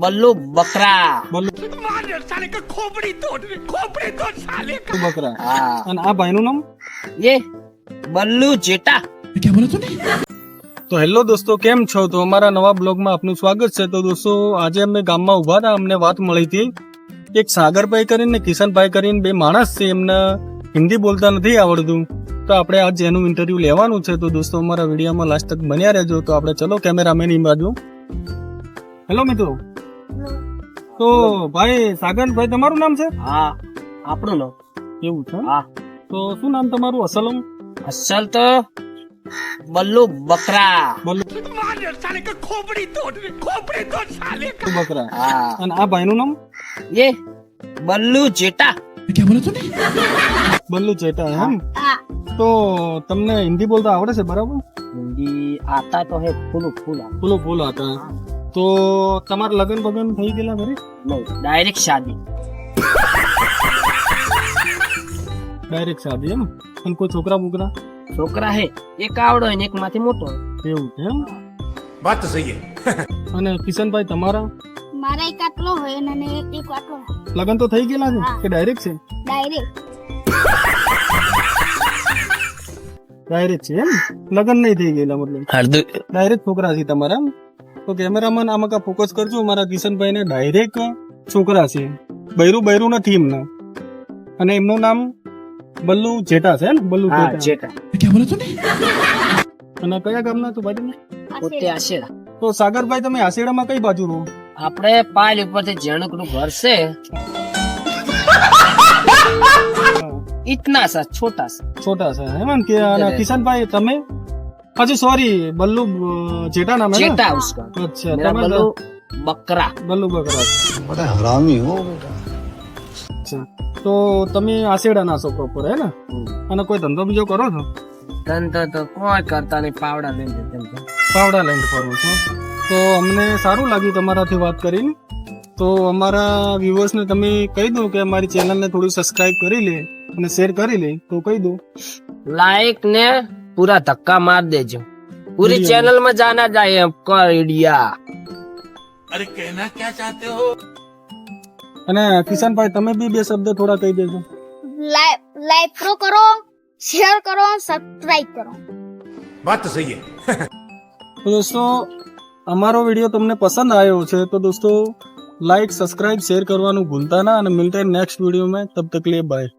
બલ્લુ બકરા. બોલો બકરા. હા. અને આ ભાઈનું નામ? એ બલ્લુ જેટા તો હેલો દોસ્તો કેમ છો? તો અમારા નવા બ્લોગમાં આપનું સ્વાગત છે. તો દોસ્તો આજે અમે ગામમાં ઊભા હતા. અમને વાત મળી હતી એક સાગરભાઈ કરીને ને કિશનભાઈ કરીને બે માણસ છે. એમને હિન્દી બોલતા નથી આવડતું. તો આપણે આજે એનું ઇન્ટરવ્યુ લેવાનું છે. તો દોસ્તો અમારા વિડીયોમાં લાસ્ટ તક બન્યા રહેજો. તો આપણે ચલો કેમેરામેનની બાજુ હેલો મિત્રો. તો ભાઈ સાગરભાઈ તમારું નામ છે? હા આપણું નામ. એવું છે? હા. તો શું નામ તમારું? અસલમ? અસલ તો બલ્લુ બકરા. બોલો બકરા. હા. અને આ ભાઈનું નામ? એ બલ્લુ જેટા બલ્લુ જેટા એમ? તો તમને હિન્દી બોલતા આવડે છે બરાબર? હિન્દી આતા તો હે ફૂલ ફૂલ ફૂલો ફૂલ હતા તો તમારા લગન બગન થઈ ગયેલા ઘરે ડાયરેક્ટ શાદી. ડાયરેક્ટ શાદી એમ? અને કોઈ છોકરા બોકરા? છોકરા હે એક આવડો ને એક માથે મોટો એવું છે એમ? વાત તો સહી અને કિશનભાઈ તમારા? મારા એક આટલો હોય અને એક આટલો લગન તો થઈ ગયેલા છે? કે ડાયરેક્ટ છે? ડાયરેક્ટ ડાયરેક્ટ છે એમ? લગન નહીં થઈ ગયેલા મતલબ. ડાયરેક્ટ છોકરા છે તમારા એમ? તો કેમેરામેન આમાં કા ફોકસ કરજો. મારા કિશનભાઈ ને ડાયરેક્ટ છોકરા છે. બૈરું બૈરું નથી એમના. અને એમનું નામ બલ્લુ જેટા છે ને? બલ્લુ હા જેટા જેટા અને કયા ગામના તું બાજુ પોતે આશેડા તો સાગરભાઈ તમે આશેડામાં કઈ બાજુ રહો? આપણે પાલ ઉપરથી જેણુકનું ઘર છે. ઇતના સા છોટા સા. છોટા છે હે ને કે કિશનભાઈ તમે? અચ્છા સોરી બલ્લુ અ, જેટા નામ હે જેટા ને? ઉસકા અચ્છા मेरा તમે बल्लू बकरा બલ્લુ બકરા बड़ा हरामी हो અચ્છા તો તમે આશેડા ના છો પ્રોપર હે ને અને કોઈ ધંધો બીજો કરો છો ધંધો તો કોઈ કરતા નહીં પાવડા લઈને જતા રહે. પાવડા લઈને ફરો છો તો અમને સારું લાગ્યું તમારાથી વાત કરીને તો અમારા વ્યુઅર્સને તમે કહી દો કે અમારી ચેનલને થોડી સબસ્ક્રાઇબ કરી લે અને શેર કરી લે તો કહી દો लाइक ने પૂરા ધક્કા માર દેજો. પૂરી ચેનલમાં જાના જાય આપકા આઈડિયા અરે કહેના ક્યાં ચાહતે હો? અને કિશનભાઈ તમે બી બે શબ્દ થોડા કહી દેજો. લાઈક પ્રો કરો શેર કરો સબસ્ક્રાઇબ કરો. વાત સહી હે. દોસ્તો અમારો વિડિયો તમને પસંદ આવ્યો છે તો દોસ્તો લાઈક સબસ્ક્રાઇબ શેર કરવાનું ભૂલતા ના અને મિલતા નેક્સ્ટ વિડિયો મેં. તબ તક લે બાય